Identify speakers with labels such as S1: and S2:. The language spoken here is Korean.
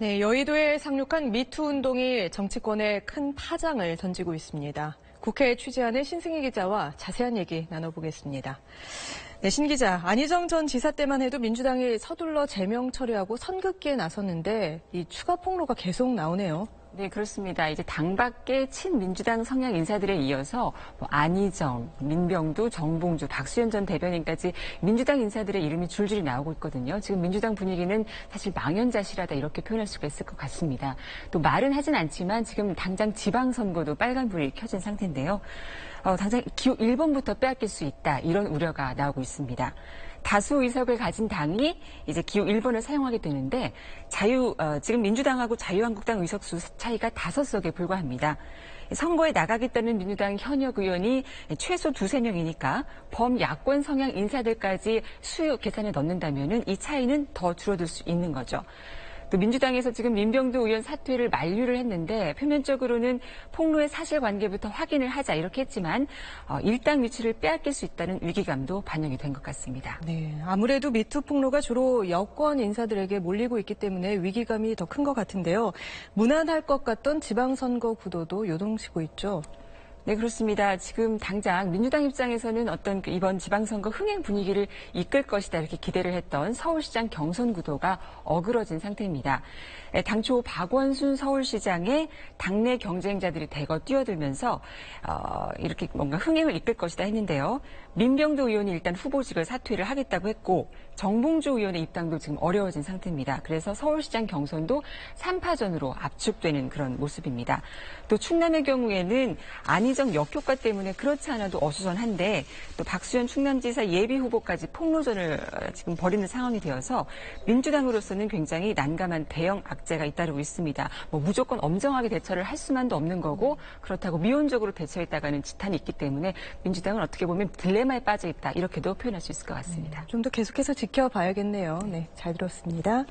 S1: 네, 여의도에 상륙한 미투 운동이 정치권에 큰 파장을 던지고 있습니다. 국회에 취재하는 신승희 기자와 자세한 얘기 나눠보겠습니다. 네, 신 기자, 안희정 전 지사 때만 해도 민주당이 서둘러 제명 처리하고 선긋기에 나섰는데 이 추가 폭로가 계속 나오네요.
S2: 네, 그렇습니다. 이제 당 밖의 친민주당 성향 인사들에 이어서 뭐 안희정, 민병두, 정봉주, 박수현 전 대변인까지 민주당 인사들의 이름이 줄줄이 나오고 있거든요. 지금 민주당 분위기는 사실 망연자실하다 이렇게 표현할 수가 있을 것 같습니다. 또 말은 하진 않지만 지금 당장 지방선거도 빨간불이 켜진 상태인데요. 어, 당장 기호 1번부터 빼앗길 수 있다 이런 우려가 나오고 있습니다. 다수 의석을 가진 당이 이제 기호 1번을 사용하게 되는데 자유 어, 지금 민주당하고 자유한국당 의석수 차이가 다섯 석에 불과합니다. 선거에 나가겠다는 민주당 현역 의원이 최소 두세 명이니까 범야권 성향 인사들까지 수요 계산에 넣는다면 이 차이는 더 줄어들 수 있는 거죠. 또 민주당에서 지금 민병두 의원 사퇴를 만류를 했는데 표면적으로는 폭로의 사실관계부터 확인을 하자 이렇게 했지만 어, 일당 위치를 빼앗길 수 있다는 위기감도 반영이 된 것 같습니다.
S1: 네, 아무래도 미투 폭로가 주로 여권 인사들에게 몰리고 있기 때문에 위기감이 더 큰 것 같은데요. 무난할 것 같던 지방선거 구도도 요동치고 있죠.
S2: 네, 그렇습니다. 지금 당장 민주당 입장에서는 어떤 그 이번 지방선거 흥행 분위기를 이끌 것이다 이렇게 기대를 했던 서울시장 경선 구도가 어그러진 상태입니다. 당초 박원순 서울시장의 당내 경쟁자들이 대거 뛰어들면서 어, 이렇게 뭔가 흥행을 이끌 것이다 했는데요. 민병도 의원이 일단 후보직을 사퇴를 하겠다고 했고 정봉주 의원의 입당도 지금 어려워진 상태입니다. 그래서 서울시장 경선도 3파전으로 압축되는 그런 모습입니다. 또 충남의 경우에는 안희 정 역효과 때문에 그렇지 않아도 어수선한데 또 박수현 충남지사 예비 후보까지 폭로전을 지금 벌이는 상황이 되어서 민주당으로서는 굉장히 난감한 대형 악재가 잇따르고 있습니다. 뭐 무조건 엄정하게 대처를 할 수만도 없는 거고 그렇다고 미온적으로 대처했다가는 지탄이 있기 때문에 민주당은 어떻게 보면 딜레마에 빠져 있다 이렇게도 표현할 수 있을 것 같습니다.
S1: 네, 좀더 계속해서 지켜봐야겠네요. 네, 잘 들었습니다.